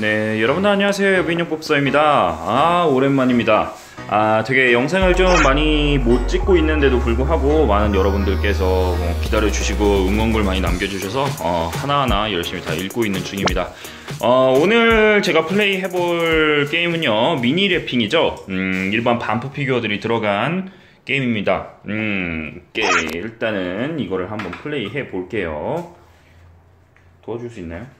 네, 여러분들 안녕하세요. 여빈용법사입니다. 아, 오랜만입니다. 아, 되게 영상을 좀 많이 못 찍고 있는데도 불구하고 많은 여러분들께서 뭐 기다려주시고 응원글 많이 남겨주셔서 어, 하나하나 열심히 다 읽고 있는 중입니다. 어, 오늘 제가 플레이 해볼 게임은요, 미니 랩핑이죠. 음, 일반 반프 피규어들이 들어간 게임입니다. 음, 게 일단은 이거를 한번 플레이 해 볼게요. 도와줄 수 있나요?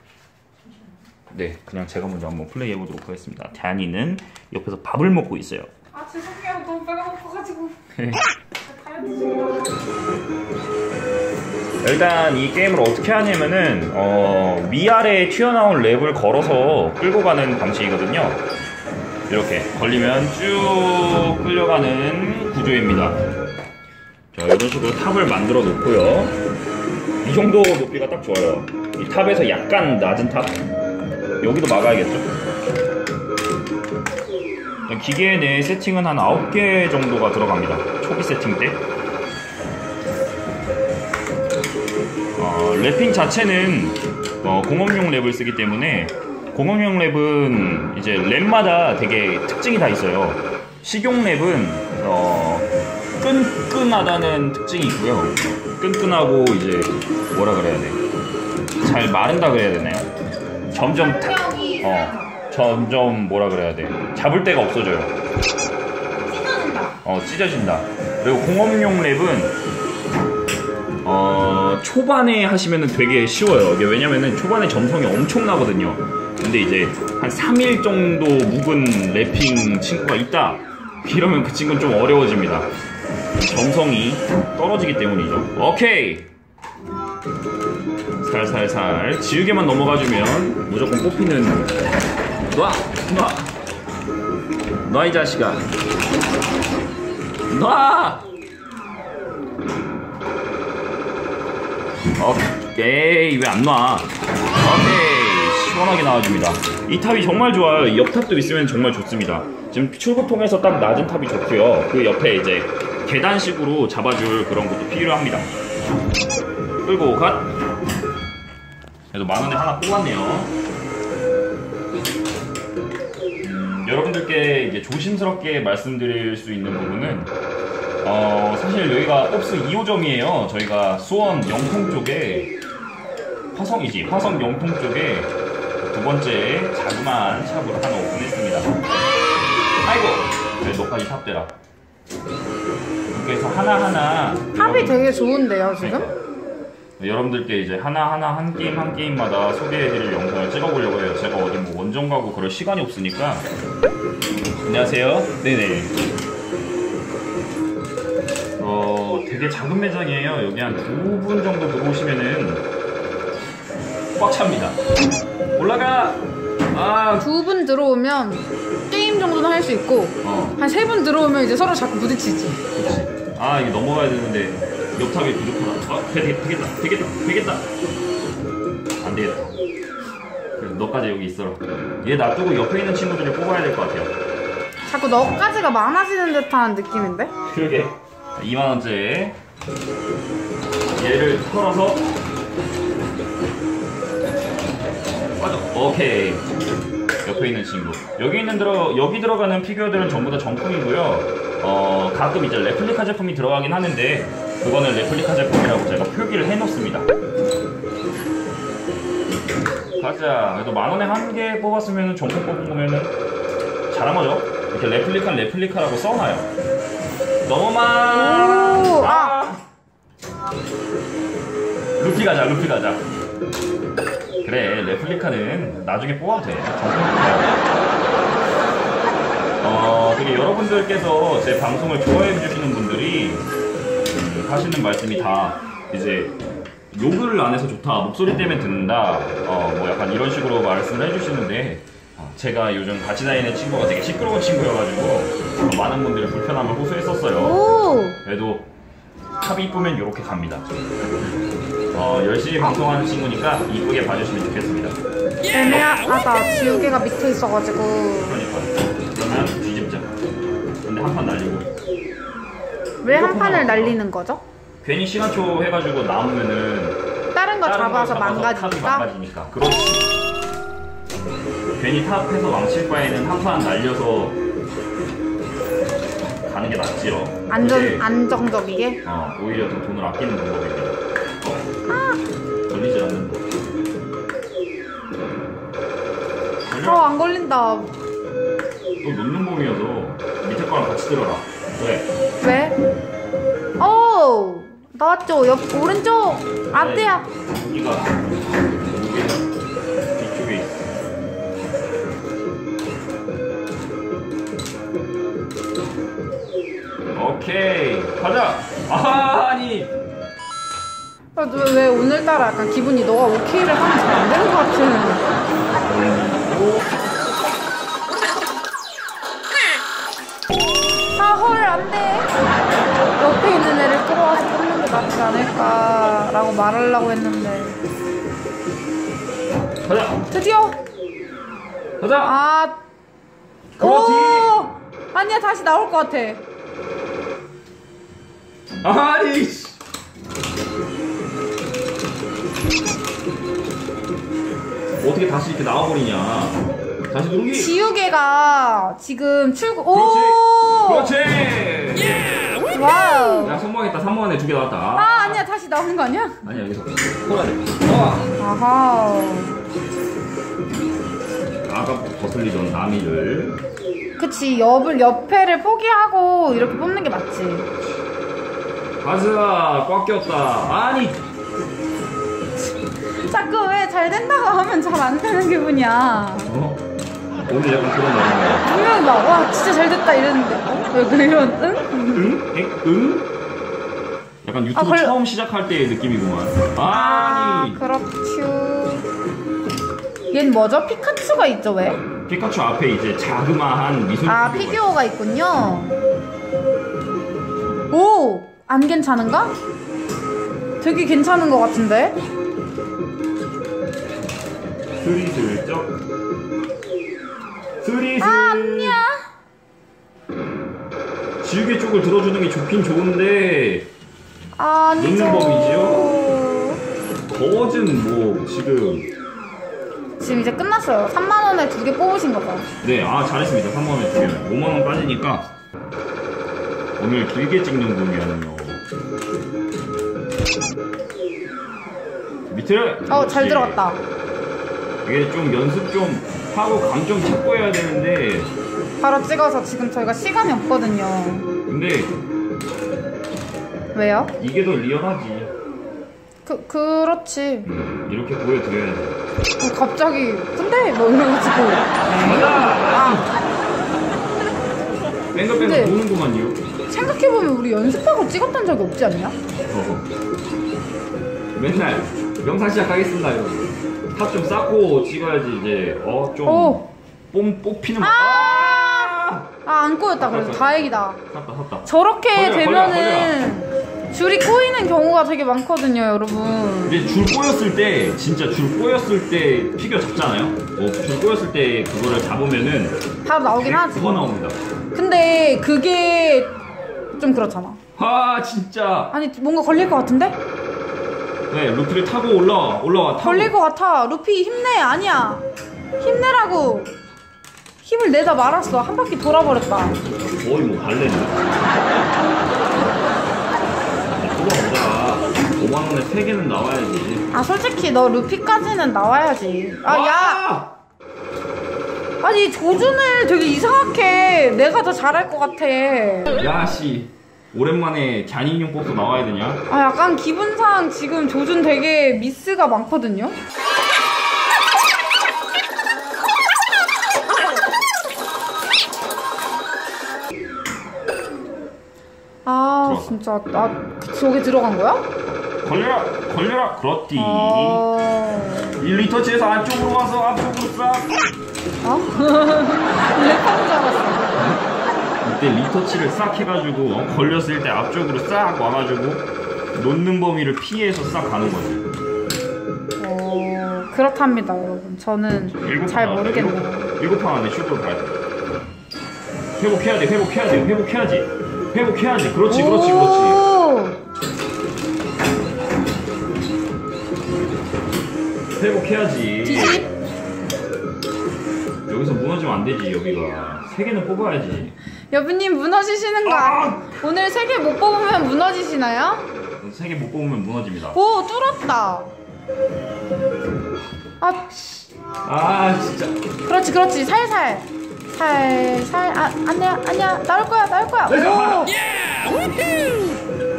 네, 그냥 제가 먼저 한번 플레이 해 보도록 하겠습니다. 다니는 옆에서 밥을 먹고 있어요. 아 죄송해요 너무 배가 고파가지고 네. 다이어트 일단 이 게임을 어떻게 하냐면은 어, 위아래에 튀어나온 랩을 걸어서 끌고 가는 방식이거든요. 이렇게 걸리면 쭉 끌려가는 구조입니다. 자, 이런 식으로 탑을 만들어 놓고요. 이 정도 높이가 딱 좋아요. 이 탑에서 약간 낮은 탑. 여기도 막아야겠죠? 기계 내 세팅은 한 9개 정도가 들어갑니다. 초기 세팅 때. 어, 랩핑 자체는 어, 공업용 랩을 쓰기 때문에 공업용 랩은 이제 랩마다 되게 특징이 다 있어요. 식용 랩은 어, 끈끈하다는 특징이 있고요. 끈끈하고 이제 뭐라 그래야 돼? 잘 마른다 그래야 되나요? 점점 타- 어, 점점 뭐라 그래야 돼? 잡을 데가 없어져요. 찢어진다 어, 찢어진다. 그리고 공업용 랩은 어, 초반에 하시면은 되게 쉬워요. 이게 왜냐면은 초반에 점성이 엄청나거든요. 근데 이제 한 3일 정도 묵은 랩핑 친구가 있다. 이러면 그 친구는 좀 어려워집니다. 점성이 떨어지기 때문이죠. 오케이! 살살살 지우개만 넘어가주면 무조건 뽑히는 놔! 놔! 놔 이 자식아 놔! 오케이 왜 안 놔? 오케이 시원하게 나와줍니다 이 탑이 정말 좋아요 이옆 탑도 있으면 정말 좋습니다 지금 출구통에서 딱 낮은 탑이 좋고요 그 옆에 이제 계단식으로 잡아줄 그런 것도 필요합니다 끌고 갓 그래도 만원에 하나 뽑았네요 음, 여러분들께 이제 조심스럽게 말씀드릴 수 있는 부분은 어, 사실 여기가 옵스 2호점이에요. 저희가 수원 영통 쪽에 화성이지 화성 영통 쪽에 두 번째 자그마한 샵을 하나 오픈했습니다. 아이고 왜 너까지 탑대라. 그래서 하나하나 탑이 되게 좋은데요 지금? 네, 여러분들께 이제 하나하나 한 게임 한 게임마다 소개해드릴 영상을 찍어보려고 해요. 제가 어디 뭐 원정 가고 그럴 시간이 없으니까. 안녕하세요. 네네. 어, 되게 작은 매장이에요. 여기 한 두 분 정도 들어오시면은 꽉 찹니다. 올라가! 아, 두 분 들어오면 게임 정도는 할 수 있고 어, 한 세 분 들어오면 이제 서로 자꾸 부딪히지 그렇지. 아, 이게 넘어가야 되는데 옆탑이 부족하다. 아, 되, 되, 되겠다, 되겠다, 되겠다. 안 되겠다. 그래, 너까지 여기 있어라. 얘 놔두고 옆에 있는 친구들을 뽑아야 될 것 같아요. 자꾸 너까지가 많아지는 듯한 느낌인데? 그러게. 2만원째. 얘를 털어서. 맞아. 오케이. 옆에 있는 친구. 여기 있는 들어, 여기 들어가는 피규어들은 전부 다 정품이고요. 어, 가끔 이제 레플리카 제품이 들어가긴 하는데, 그거는 레플리카 제품이라고 제가 표기를 해놓습니다. 가자. 그래도 만원에 한 개 뽑았으면 정품 뽑은 거면은 잘한 거죠. 이렇게 레플리카 레플리카라고 써놔요. 넘어만. 오, 아. 루피 가자, 루피 가자. 그래, 레플리카는 나중에 뽑아도 돼. 어, 되게 여러분들께서 제 방송을 좋아해 주시는 분들이 음, 하시는 말씀이 다 이제 욕을 안 해서 좋다, 목소리 때문에 듣는다, 어, 뭐 약간 이런 식으로 말씀을 해주시는데 어, 제가 요즘 같이 다니는 친구가 되게 시끄러운 친구여가지고 어, 많은 분들이 불편함을 호소했었어요. 오 그래도 탑이 이쁘면 이렇게 갑니다. 어, 열심히 방송하는 친구니까 이쁘게 봐주시면 좋겠습니다. 애매하다 지우개가 밑에 있어가지고 그러니까 그러면 뒤집자. 근데 한 판 날리고 왜 한 판을 날리는 거죠? 괜히 시간 초 해가지고 남으면은 다른 거 잡아서 망가지니까? 망가지니까. 그렇지. 괜히 탑해서 망칠 바에는 한 판 날려서 가는 게 낫지요. 안전 안정적이게. 어, 오히려 더 돈을 아끼는 방법입니다. 어, 걸리지 않는 거. 어 안 걸린다. 또 놓는 몸이어서 밑에 거랑 같이 들어라. 왜? 왜? 오 나왔죠. 옆 오른쪽. 여기가 여기 뒤쪽에 있어. 오케이 가자. 아니 아, 너왜 오늘따라 약간 기분이 너가 오케이를 하면 잘 안 되는 것 같은. 아, 낫지 않을까라고 말하려고 했는데. 가자 드디어! 가자. 아, 그렇지. 오! 아니야, 다시 나올 것 같아. 아니 씨. 어떻게 다시 이렇게 나와버리냐? 다시 누르기. 지우개가 지금 출구, 그렇지. 오! 그렇지. 와우. 야 성공했다. 3번 안에 두 개 나왔다. 아, 아니야, 다시 나오는 거 아니야? 아니야 여기서 콜아야 돼. 와. 아하. 아까 거슬리던 나미를 그치 옆을 옆에를 포기하고 이렇게 뽑는 게 맞지 가자 꽉 꼈다 아니 자꾸 왜 잘 된다고 하면 잘 안 되는 기분이야 어? 오늘 약간 그런 날인가 분명히 막 와 진짜 잘 됐다 이랬는데 어? 왜 그래 이런 응? 응? 엥? 응? 약간 유튜브 아, 걸려- 처음 시작할 때의 느낌이구만 아 아니 그렇죠 얜 뭐죠? 피카츄가 있죠 왜? 피카츄 앞에 이제 자그마한 미술 아 피규어가 있군요 오! 안 괜찮은가? 되게 괜찮은 것 같은데? 스리슬쩍 스리슬 아 아니야 지우개 쪽을 들어주는 게 좋긴 좋은데 아니죠 넣는 법이지요? 거진 뭐 지금 지금 이제 끝났어요 3만원에 두 개 뽑으신 거죠? 네, 아 잘했습니다. 3만 원에 두 개는 5만 원 빠지니까 오늘 길게 찍는 분이야는요. 밑을 어잘 그렇지. 들어갔다 이게 좀 연습 좀 하고 감 좀 찾고 해야 되는데 바로 찍어서 지금 저희가 시간이 없거든요. 근데 왜요? 이게 더 리얼하지. 그 그렇지. 음, 이렇게 보여드려야지. 어, 갑자기 근데 뭐 이래가지고 가자! 아 뺑글뺑글 근데- 도는구만요. 생각해보면 우리 연습하고 찍었던 적이 없지 않냐? 어허. 맨날 영상 시작하겠습니다. 탑좀 쌓고 찍어야지 이제 어좀 오. 뽐 뽑히는 거. 아! 아! 아안 꼬였다 그래도 다행이다. 샀다 샀다. 저렇게 걸려, 되면은 줄이 꼬이는 경우가 되게 많거든요, 여러분. 이제 줄 꼬였을 때 진짜 줄 꼬였을 때 피규어 잡잖아요. 어, 줄 꼬였을 때 그거를 잡으면은 바로 나오긴 하지. 그거 나옵니다. 근데 그게 좀 그렇잖아. 아 진짜. 아니 뭔가 걸릴 것 같은데? 네 루트를 타고 올라와 올라와 타고. 걸릴 것 같아. 루피 힘내. 아니야. 힘내라고. 힘을 내다 말았어. 한 바퀴 돌아버렸다. 거의 뭐 발레네. 그거보다 5만 원에 3 개는 나와야지. 아 솔직히 너 루피까지는 나와야지. 아 야. 아! 아니 조준을 되게 이상하게 내가 더 잘할 것 같아. 야씨 오랜만에 잔인용 뽑도 나와야 되냐? 아 약간 기분상 지금 조준 되게 미스가 많거든요. 진짜 나 저게 들어간 거야? 걸려라 걸려라 그렇디. 아... 1, 2터치에서 안쪽으로 와서 앞쪽으로 싹. 어? 랩하는 줄 알았어. 이때 리터치를 싹 해가지고 어, 걸렸을 때 앞쪽으로 싹 와가지고 놓는 범위를 피해서 싹 가는 거지. 어, 그렇답니다, 여러분. 저는 잘. 모르겠네요. 일곱, 일곱 판 안에 슈퍼를 가야 돼. 회복해야 돼, 회복해야 돼, 회복해야지. 회복해야지. 그렇지, 그렇지, 그렇지. 오! 회복해야지. 뒤집? 무너지면 안 되지 여기가 세 개는 뽑아야지 여비님 무너지시는 거 아... 오늘 세 개 못 뽑으면 무너지시나요? 세 개 못 뽑으면 무너집니다 오 뚫었다 아 아 진짜 그렇지 그렇지 살살 살살 아 아니야 아니야 나올 거야 나올 거야. 오!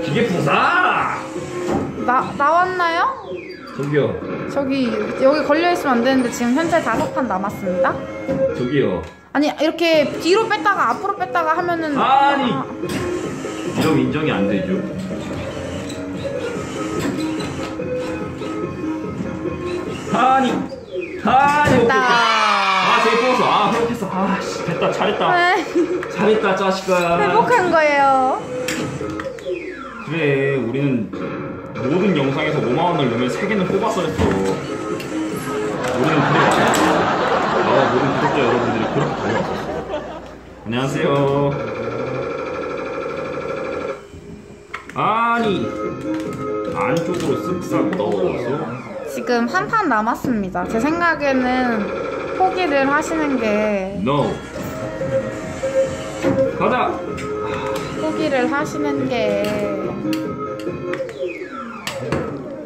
기계 부사. 나, 나왔나요? 저기요. 저기 여기 걸려 있으면 안 되는데 지금 현재 다섯 판 남았습니다. 저기요. 아니 이렇게 뒤로 뺐다가 앞으로 뺐다가 하면은 아니. 아, 이러면 인정이 안 되죠. 아니. 아니 됐다 잘했다. 네, 잘했다 자식아. 회복한 거예요. 그래 우리는 모든 영상에서 5만 원을 넣으면 3개는 뽑았어 했어. 우리는 그래 아 모든 구독자 여러분들이 그렇게 달려왔었어. 안녕하세요. 아니 안쪽으로 쓱싹 넣어서. 지금 한 판 남았습니다. 제 생각에는 포기를 하시는 게 No 가자. 포기를 하시는 게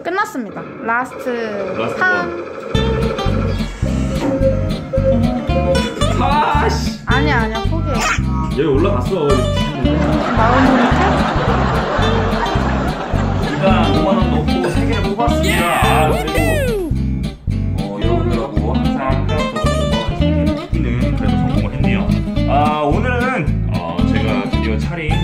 끝났습니다. 라스트 라스트 판 아씨. 아니야 아니야. 포기해. 여기 올라갔어. 나오는 일단 5만 원 차린